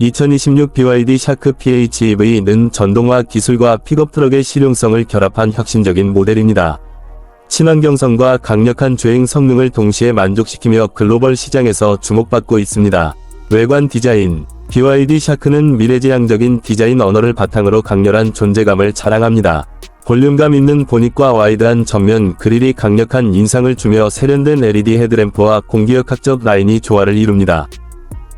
2026 BYD 샤크 PHEV는 전동화 기술과 픽업 트럭의 실용성을 결합한 혁신적인 모델입니다. 친환경성과 강력한 주행 성능을 동시에 만족시키며 글로벌 시장에서 주목받고 있습니다. 외관 디자인 BYD 샤크는 미래지향적인 디자인 언어를 바탕으로 강렬한 존재감을 자랑합니다. 볼륨감 있는 보닛과 와이드한 전면 그릴이 강력한 인상을 주며 세련된 LED 헤드램프와 공기역학적 라인이 조화를 이룹니다.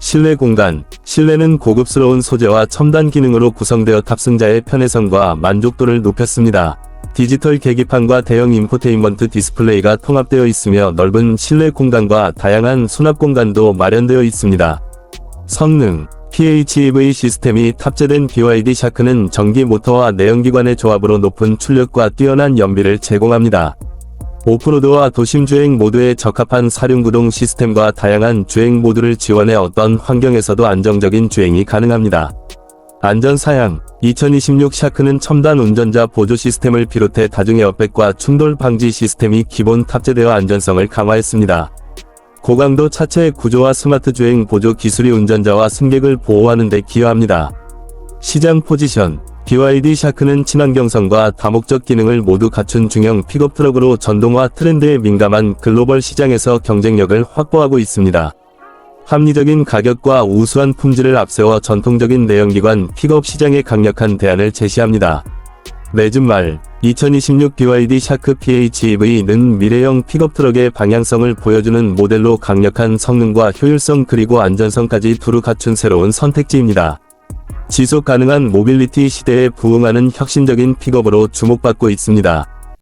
실내 공간 실내는 고급스러운 소재와 첨단 기능으로 구성되어 탑승자의 편의성과 만족도를 높였습니다. 디지털 계기판과 대형 인포테인먼트 디스플레이가 통합되어 있으며 넓은 실내 공간과 다양한 수납 공간도 마련되어 있습니다. 성능 PHEV 시스템이 탑재된 BYD 샤크는 전기 모터와 내연기관의 조합으로 높은 출력과 뛰어난 연비를 제공합니다. 오프로드와 도심 주행 모두에 적합한 사륜구동 시스템과 다양한 주행 모드를 지원해 어떤 환경에서도 안정적인 주행이 가능합니다. 안전사양 2026 샤크는 첨단 운전자 보조 시스템을 비롯해 다중 에어백과 충돌 방지 시스템이 기본 탑재되어 안전성을 강화했습니다. 고강도 차체 구조와 스마트 주행 보조 기술이 운전자와 승객을 보호하는 데 기여합니다. 시장 포지션 BYD 샤크는 친환경성과 다목적 기능을 모두 갖춘 중형 픽업 트럭으로 전동화 트렌드에 민감한 글로벌 시장에서 경쟁력을 확보하고 있습니다. 합리적인 가격과 우수한 품질을 앞세워 전통적인 내연기관 픽업 시장에 강력한 대안을 제시합니다. 내준 말 2026 BYD 샤크 PHEV는 미래형 픽업 트럭의 방향성을 보여주는 모델로 강력한 성능과 효율성 그리고 안전성까지 두루 갖춘 새로운 선택지입니다. 지속 가능한 모빌리티 시대에 부응하는 혁신적인 픽업으로 주목받고 있습니다.